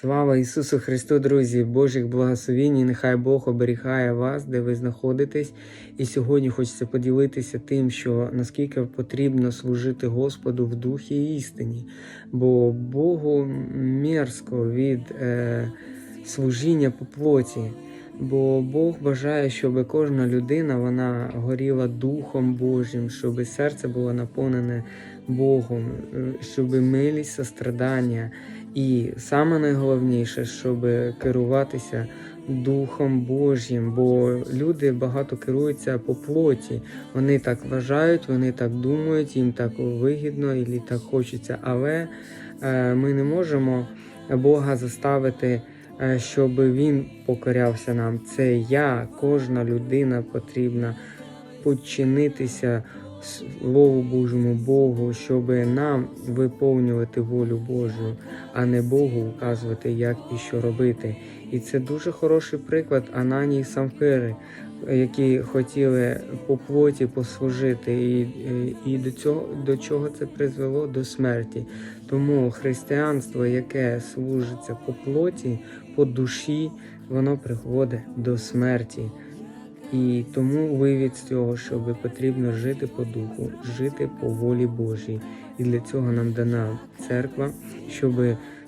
Слава Ісусу Христу, друзі! Божих благословінь, і нехай Бог оберігає вас, де ви знаходитесь. І сьогодні хочеться поділитися тим, що наскільки потрібно служити Господу в духі і істині, бо Богу мерзко від е, служіння по плоті. Бо Бог бажає, щоб кожна людина вона горіла Духом Божим, щоб серце було наповнене Богом, е, щоб милість, сострадання. І саме найголовніше, щоб керуватися Духом Божим, бо люди багато керуються по плоті. Вони так вважають, вони так думають, їм так вигідно і так хочеться. Але е, ми не можемо Бога заставити, е, щоб Він покорявся нам. Це я, кожна людина потрібна підчинитися Слову Божому Богу, щоб нам виповнювати волю Божу, а не Богу указувати, як і що робити. І це дуже хороший приклад Анані і Самфири, які хотіли по плоті послужити, і, і, до цього до чого це призвело до смерті. Тому християнство, яке служиться по плоті, по душі, воно призводить до смерті. І тому вивід з цього, що потрібно жити по духу, жити по волі Божій. І для цього нам дана церква, щоб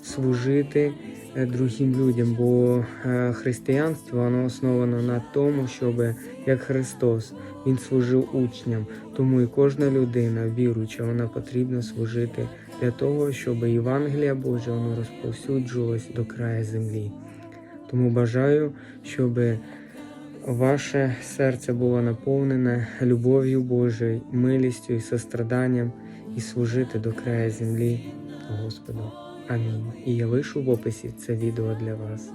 служити е, другим людям. Бо е, християнство воно основано на тому, щоб як Христос Він служив учням. Тому і кожна людина, віруюча, вона потрібна служити для того, щоб Євангелія Божа воно розповсюджувалось до краю землі. Тому бажаю, щоби Ваше серце було наповнене любов'ю Божою, милістю і состраданням і служити до краю землі Господу. Амінь. І я лишу в описі це відео для вас.